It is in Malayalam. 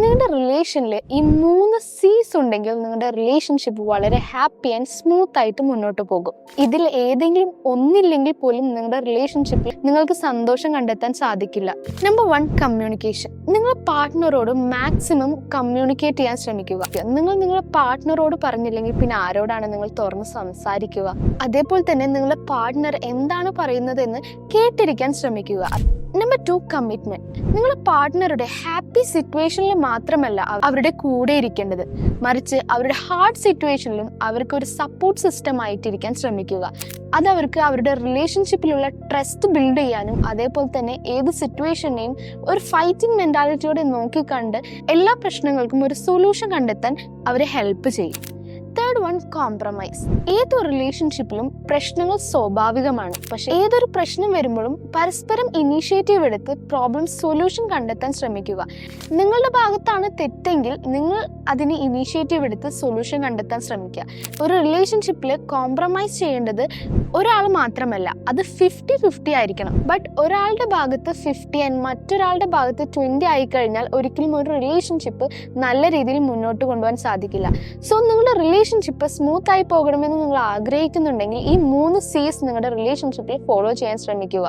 നിങ്ങളുടെ റിലേഷനിൽ ഈ മൂന്ന് സീസ് ഉണ്ടെങ്കിൽ നിങ്ങളുടെ റിലേഷൻഷിപ്പ് വളരെ ഹാപ്പി ആൻഡ് സ്മൂത്ത് ആയിട്ട് മുന്നോട്ട് പോകും. ഇതിൽ ഏതെങ്കിലും ഒന്നില്ലെങ്കിൽ പോലും നിങ്ങളുടെ റിലേഷൻഷിപ്പിൽ നിങ്ങൾക്ക് സന്തോഷം കണ്ടെത്താൻ സാധിക്കില്ല. നമ്പർ വൺ കമ്മ്യൂണിക്കേഷൻ നിങ്ങൾ പാർട്ട്ണറോട് മാക്സിമം കമ്മ്യൂണിക്കേറ്റ് ചെയ്യാൻ ശ്രമിക്കുക. നിങ്ങൾ നിങ്ങളുടെ പാർട്ട്ണറോട് പറഞ്ഞില്ലെങ്കിൽ പിന്നെ ആരോടാണ് നിങ്ങൾ തുറന്ന് സംസാരിക്കുക? അതേപോലെ തന്നെ നിങ്ങളുടെ പാർട്ട്ണർ എന്താണ് പറയുന്നതെന്ന് കേട്ടിരിക്കാൻ ശ്രമിക്കുക. നമ്പർ ടു കമ്മിറ്റ്മെന്റ് നിങ്ങളുടെ പാർട്ട്ണറുടെ ഹാപ്പി സിറ്റുവേഷനിൽ മാത്രമല്ല അവരുടെ കൂടെ ഇരിക്കേണ്ടത്. മറിച്ച് അവരുടെ ഹാർഡ് സിറ്റുവേഷനിലും അവർക്ക് ഒരു സപ്പോർട്ട് സിസ്റ്റം ആയിട്ടിരിക്കാൻ ശ്രമിക്കുക. അത് അവർക്ക് അവരുടെ റിലേഷൻഷിപ്പിലുള്ള ട്രസ്റ്റ് ബിൽഡ് ചെയ്യാനും അതേപോലെ തന്നെ ഏത് സിറ്റുവേഷനെയും ഒരു ഫൈറ്റിംഗ് മെന്റാലിറ്റിയോടെ നോക്കിക്കണ്ട് എല്ലാ പ്രശ്നങ്ങൾക്കും ഒരു സൊല്യൂഷൻ കണ്ടെത്താൻ അവരെ ഹെൽപ്പ് ചെയ്യും. വൺ കോംപ്രമൈസ് ഏതൊരു റിലേഷൻഷിപ്പിലും പ്രശ്നങ്ങൾ സ്വാഭാവികമാണ്. പക്ഷെ ഏതൊരു പ്രശ്നം വരുമ്പോഴും പരസ്പരം ഇനീഷ്യേറ്റീവ് എടുത്ത് പ്രോബ്ലം സൊല്യൂഷൻ കണ്ടെത്താൻ ശ്രമിക്കുക. നിങ്ങളുടെ ഭാഗത്താണ് തെറ്റെങ്കിൽ നിങ്ങൾ അതിന് ഇനീഷ്യേറ്റീവ് എടുത്ത് സൊല്യൂഷൻ കണ്ടെത്താൻ ശ്രമിക്കുക. ഒരു റിലേഷൻഷിപ്പിൽ കോംപ്രമൈസ് ചെയ്യേണ്ടത് ഒരാൾ മാത്രമല്ല അത് ഫിഫ്റ്റി ഫിഫ്റ്റി ആയിരിക്കണം. ബട്ട് ഒരാളുടെ ഭാഗത്ത് ഫിഫ്റ്റി ആൻഡ് മറ്റൊരാളുടെ ഭാഗത്ത് ട്വന്റി ആയി കഴിഞ്ഞാൽ ഒരിക്കലും ഒരു റിലേഷൻഷിപ്പ് നല്ല രീതിയിൽ മുന്നോട്ട് കൊണ്ടുപോകാൻ സാധിക്കില്ല. സോ നിങ്ങളുടെ റിലേഷൻഷിപ്പ് സ്മൂത്ത് ആയി പോകണമെന്ന് നിങ്ങൾ ആഗ്രഹിക്കുന്നുണ്ടെങ്കിൽ ഈ മൂന്ന് സീസ് നിങ്ങളുടെ റിലേഷൻഷിപ്പിൽ ഫോളോ ചെയ്യാൻ ശ്രമിക്കുക.